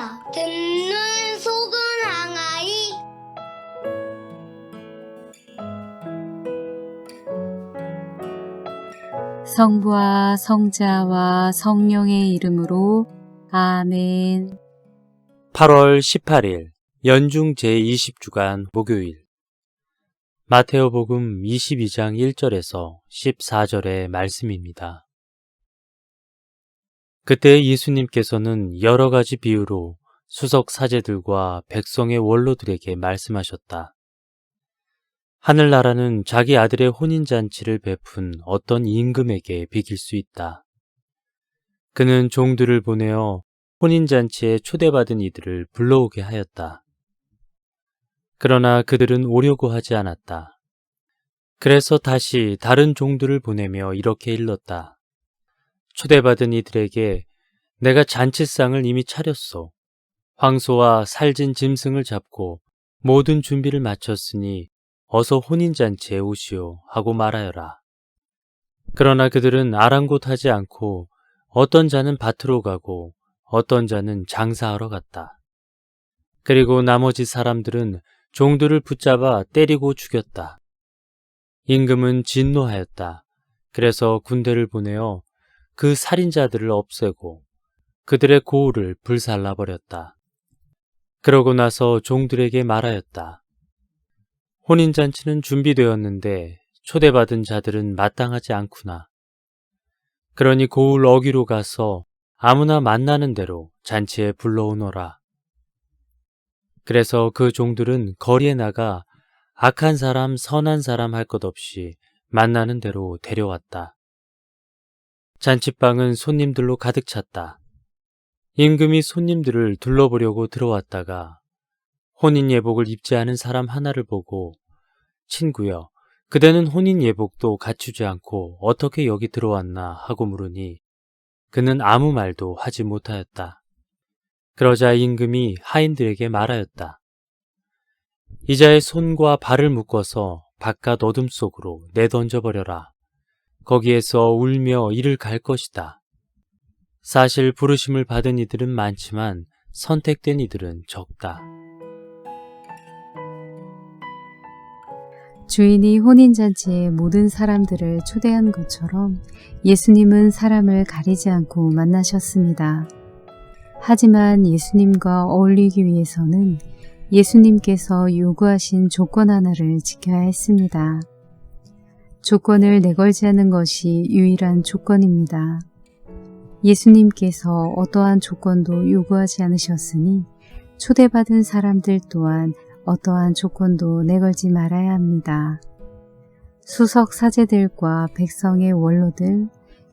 주세요. 듣는 속은 항아리. 성부와 성자와 성령의 이름으로 아멘. 8월 18일 연중 제20주간 목요일 마테오복음 22장 1절에서 14절의 말씀입니다. 그때 예수님께서는 여러 가지 비유로 수석 사제들과 백성의 원로들에게 말씀하셨다. 하늘나라는 자기 아들의 혼인잔치를 베푼 어떤 임금에게 비길 수 있다. 그는 종들을 보내어 혼인잔치에 초대받은 이들을 불러오게 하였다. 그러나 그들은 오려고 하지 않았다. 그래서 다시 다른 종들을 보내며 이렇게 일렀다. 초대받은 이들에게 내가 잔치상을 이미 차렸소. 황소와 살진 짐승을 잡고 모든 준비를 마쳤으니 어서 혼인잔치에 오시오 하고 말하여라. 그러나 그들은 아랑곳하지 않고 어떤 자는 밭으로 가고 어떤 자는 장사하러 갔다. 그리고 나머지 사람들은 종들을 붙잡아 때리고 죽였다. 임금은 진노하였다. 그래서 군대를 보내어 그 살인자들을 없애고 그들의 고울을 불살라 버렸다. 그러고 나서 종들에게 말하였다. 혼인잔치는 준비되었는데 초대받은 자들은 마땅하지 않구나. 그러니 고울 어기로 가서 아무나 만나는 대로 잔치에 불러오너라. 그래서 그 종들은 거리에 나가 악한 사람, 선한 사람 할 것 없이 만나는 대로 데려왔다. 잔치방은 손님들로 가득 찼다. 임금이 손님들을 둘러보려고 들어왔다가 혼인 예복을 입지 않은 사람 하나를 보고 친구여, 그대는 혼인 예복도 갖추지 않고 어떻게 여기 들어왔나 하고 물으니 그는 아무 말도 하지 못하였다. 그러자 임금이 하인들에게 말하였다. 이자의 손과 발을 묶어서 바깥 어둠 속으로 내던져 버려라. 거기에서 울며 이를 갈 것이다. 사실 부르심을 받은 이들은 많지만 선택된 이들은 적다. 주인이 혼인잔치에 모든 사람들을 초대한 것처럼 예수님은 사람을 가리지 않고 만나셨습니다. 하지만 예수님과 어울리기 위해서는 예수님께서 요구하신 조건 하나를 지켜야 했습니다. 조건을 내걸지 않는 것이 유일한 조건입니다. 예수님께서 어떠한 조건도 요구하지 않으셨으니 초대받은 사람들 또한 어떠한 조건도 내걸지 말아야 합니다. 수석 사제들과 백성의 원로들,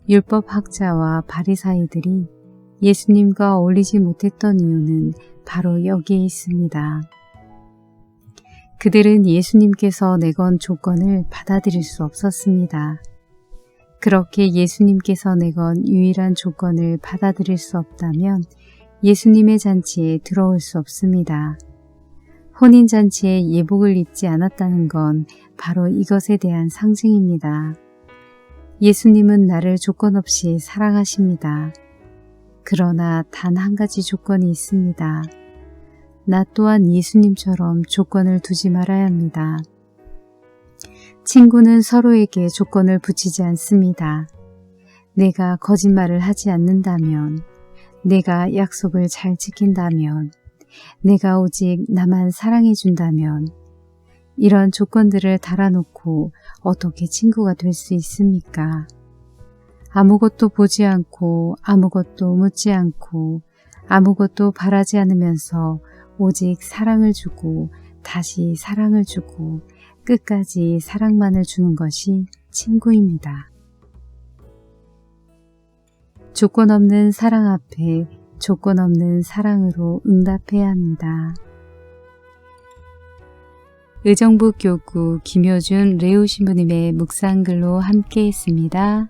율법 학자와 바리사이들이 예수님과 어울리지 못했던 이유는 바로 여기에 있습니다. 그들은 예수님께서 내건 조건을 받아들일 수 없었습니다. 그렇게 예수님께서 내건 유일한 조건을 받아들일 수 없다면 예수님의 잔치에 들어올 수 없습니다. 혼인잔치에 예복을 입지 않았다는 건 바로 이것에 대한 상징입니다. 예수님은 나를 조건 없이 사랑하십니다. 그러나 단 한 가지 조건이 있습니다. 나 또한 예수님처럼 조건을 두지 말아야 합니다. 친구는 서로에게 조건을 붙이지 않습니다. 내가 거짓말을 하지 않는다면, 내가 약속을 잘 지킨다면, 내가 오직 나만 사랑해준다면, 이런 조건들을 달아놓고 어떻게 친구가 될 수 있습니까? 아무것도 보지 않고 아무것도 묻지 않고 아무것도 바라지 않으면서 오직 사랑을 주고 다시 사랑을 주고 끝까지 사랑만을 주는 것이 친구입니다. 조건 없는 사랑 앞에 조건 없는 사랑으로 응답해야 합니다. 의정부 교구 김효준 레오 신부님의 묵상글로 함께 했습니다.